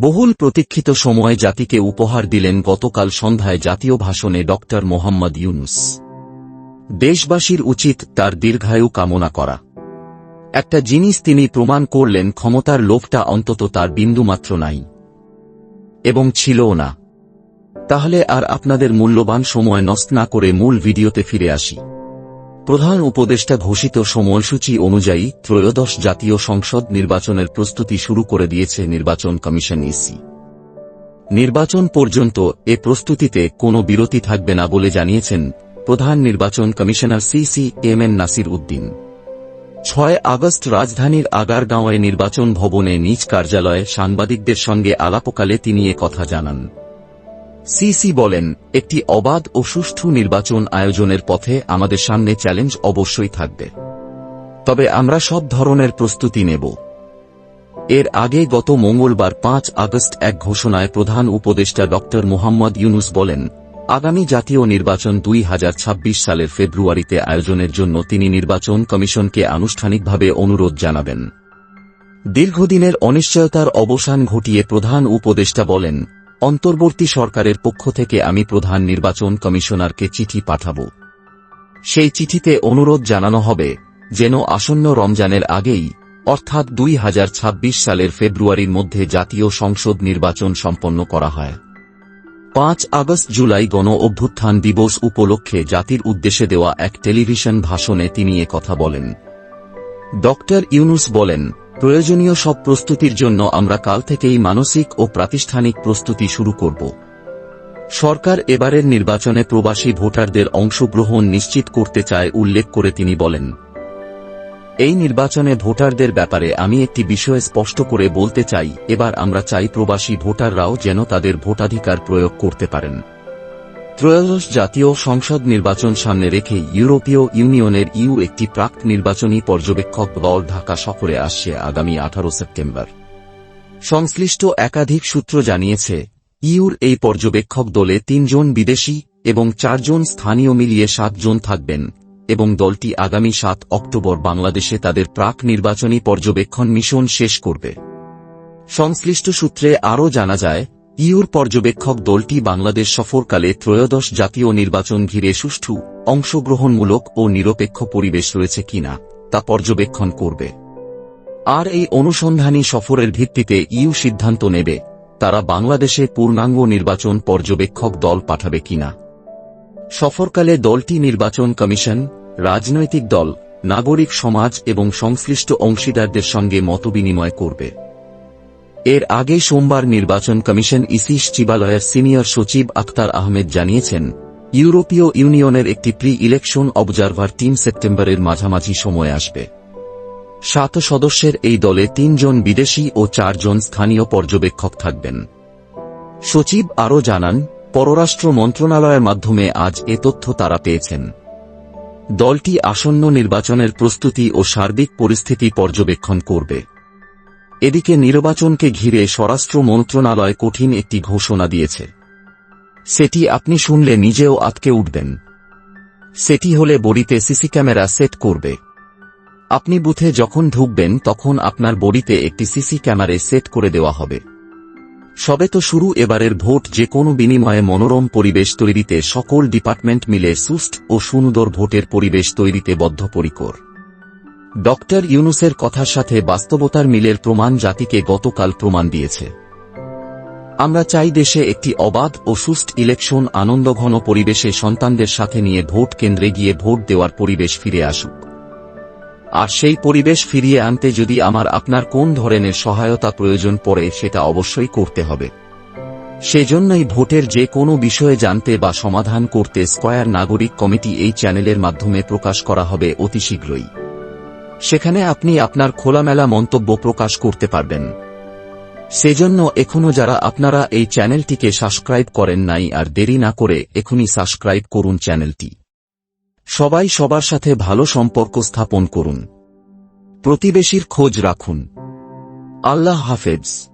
বহুল প্রতীক্ষিত সময় জাতিকে উপহার দিলেন গতকাল সন্ধ্যায় জাতীয় ভাষণে ডক্টর মোহাম্মদ ইউনুস। দেশবাসীর উচিত তার দীর্ঘায়ু কামনা করা। একটা জিনিস তিনি প্রমাণ করলেন, ক্ষমতার লোভটা অন্তত তার বিন্দুমাত্র নাই। এবং ছিলও না। তাহলে আর আপনাদের মূল্যবান সময় নষ্ট না করে মূল ভিডিওতে ফিরে আসি। প্রধান উপদেষ্টা ঘোষিত সময়সূচি অনুযায়ী ত্রয়োদশ জাতীয় সংসদ নির্বাচনের প্রস্তুতি শুরু করে দিয়েছে নির্বাচন কমিশন ইসি। নির্বাচন পর্যন্ত এ প্রস্তুতিতে কোনো বিরতি থাকবে না বলে জানিয়েছেন প্রধান নির্বাচন commissioner CC M N Nasir Uddin. ছয় আগস্ট রাজধানীর আগারগাঁওয়ে নির্বাচন ভবনে নিজ কার্যালয়ে সাংবাদিকদের সঙ্গে আলাপকালে তিনি কথা জানান। সিসি বলেন, একটি অবাধ ও সুষ্ঠু নির্বাচন আয়োজনের পথে আমাদের সামনে চ্যালেঞ্জ অবশ্যই থাকবে। তবে আমরা সব ধরনের প্রস্তুতি নেব। এর আগে গত মঙ্গলবার পাঁচ আগস্ট এক ঘোষণায় প্রধান উপদেষ্টা ড. মোহাম্মদ ইউনুস বলেন, আগামী জাতীয় নির্বাচন দুই হাজার ছাব্বিশ সালের ফেব্রুয়ারিতে আয়োজনের জন্য তিনি নির্বাচন কমিশনকে আনুষ্ঠানিকভাবে অনুরোধ জানাবেন। দীর্ঘদিনের অনিশ্চয়তার অবসান ঘটিয়ে প্রধান উপদেষ্টা বলেন অন্তর্বর্তী সরকারের পক্ষ থেকে আমি প্রধান নির্বাচন কমিশনারকে চিঠি পাঠাব। সেই চিঠিতে অনুরোধ জানানো হবে, যেন আসন্ন রমজানের আগেই, অর্থাৎ দুই হাজার ছাব্বিশ সালের ফেব্রুয়ারির মধ্যে জাতীয় সংসদ নির্বাচন সম্পন্ন করা হয়। পাঁচ আগস্ট জুলাই গণ অভ্যুত্থান দিবস উপলক্ষে জাতির উদ্দেশ্যে দেওয়া এক টেলিভিশন ভাষণে তিনি কথা বলেন। ড ইউনুস বলেন প্রয়োজনীয় সব প্রস্তুতির জন্য আমরা কাল থেকেই মানসিক ও প্রাতিষ্ঠানিক প্রস্তুতি শুরু করব। সরকার এবারের নির্বাচনে প্রবাসী ভোটারদের অংশগ্রহণ নিশ্চিত করতে চায় উল্লেখ করে তিনি বলেন। এই নির্বাচনে ভোটারদের ব্যাপারে আমি একটি বিষয় স্পষ্ট করে বলতে চাই, এবার আমরা চাই প্রবাসী ভোটাররাও যেন তাদের ভোটাধিকার প্রয়োগ করতে পারেন। ত্রয়োদশ জাতীয় সংসদ নির্বাচন সামনে রেখে ইউরোপীয় ইউনিয়নের ইউ একটি প্রাক নির্বাচনী পর্যবেক্ষক দল ঢাকা সফরে আসছে আগামী আঠারো সেপ্টেম্বর। সংশ্লিষ্ট একাধিক সূত্র জানিয়েছে, ইউর এই পর্যবেক্ষক দলে তিনজন বিদেশি এবং চারজন স্থানীয় মিলিয়ে সাতজন থাকবেন এবং দলটি আগামী সাত অক্টোবর বাংলাদেশে তাদের প্রাক নির্বাচনী পর্যবেক্ষণ মিশন শেষ করবে। সংশ্লিষ্ট সূত্রে আরও জানা যায় ইউর পর্যবেক্ষক দলটি বাংলাদেশ সফরকালে ত্রয়োদশ জাতীয় নির্বাচন ঘিরে সুষ্ঠু, অংশগ্রহণমূলক ও নিরপেক্ষ পরিবেশ রয়েছে কিনা, তা পর্যবেক্ষণ করবে। আর এই অনুসন্ধানী সফরের ভিত্তিতে ইউ সিদ্ধান্ত নেবে, তারা বাংলাদেশে পূর্ণাঙ্গ নির্বাচন পর্যবেক্ষক দল পাঠাবে কিনা। সফরকালে দলটি নির্বাচন কমিশন, রাজনৈতিক দল, নাগরিক সমাজ এবং সংশ্লিষ্ট অংশীদারদের সঙ্গে মতবিনিময় করবে। এর আগে সোমবার নির্বাচন কমিশন ইসি চিবালয়ের সিনিয়র সচিব আখতার আহমেদ জানিয়েছেন, ইউরোপীয় ইউনিয়নের একটি প্রি ইলেকশন অবজারভার তিন সেপ্টেম্বরের মাঝামাঝি সময় আসবে। সাত সদস্যের এই দলে তিনজন বিদেশি ও চারজন স্থানীয় পর্যবেক্ষক থাকবেন। সচিব আরও জানান, পররাষ্ট্র মন্ত্রণালয়ের মাধ্যমে আজ এ তথ্য তারা পেয়েছেন। দলটি আসন্ন নির্বাচনের প্রস্তুতি ও সার্বিক পরিস্থিতি পর্যবেক্ষণ করবে। এদিকে নির্বাচনকে ঘিরে স্বরাষ্ট্র মন্ত্রণালয় কঠিন একটি ঘোষণা দিয়েছে। সেটি আপনি শুনলে নিজেও আটকে উঠবেন। সেটি হলে বড়িতে সিসি ক্যামেরা সেট করবে। আপনি বুথে যখন ঢুকবেন তখন আপনার বড়িতে একটি সিসি ক্যামেরা সেট করে দেওয়া হবে। সবে তো শুরু এবারের ভোট যে কোনো বিনিময়ে মনোরম পরিবেশ তৈরিতে সকল ডিপার্টমেন্ট মিলে সুস্থ ও সুন্দর ভোটের পরিবেশ তৈরিতে বদ্ধপরিকর। ডক্টর ইউনুসের কথার সাথে বাস্তবতার মিলের প্রমাণ জাতিকে গতকাল প্রমাণ দিয়েছে। আমরা চাই দেশে একটি অবাধ ও সুস্থ ইলেকশন আনন্দঘন পরিবেশে সন্তানদের সাথে নিয়ে ভোট কেন্দ্রে গিয়ে ভোট দেওয়ার পরিবেশ ফিরে আসুক। আর সেই পরিবেশ ফিরিয়ে আনতে যদি আমার আপনার কোন ধরনের সহায়তা প্রয়োজন পড়ে সেটা অবশ্যই করতে হবে। সেজন্যই ভোটের যে কোনো বিষয়ে জানতে বা সমাধান করতে স্কয়ার নাগরিক কমিটি এই চ্যানেলের মাধ্যমে প্রকাশ করা হবে অতি শীঘ্রই। সেখানে আপনি আপনার খোলামেলা মন্তব্য প্রকাশ করতে পারবেন। সেজন্য এখনও যারা আপনারা এই চ্যানেলটিকে সাবস্ক্রাইব করেন নাই আর দেরি না করে এখনই সাবস্ক্রাইব করুন চ্যানেলটি। সবাই সবার সাথে ভালো সম্পর্ক স্থাপন করুন। প্রতিবেশীর খোঁজ রাখুন। আল্লাহ হাফেজ।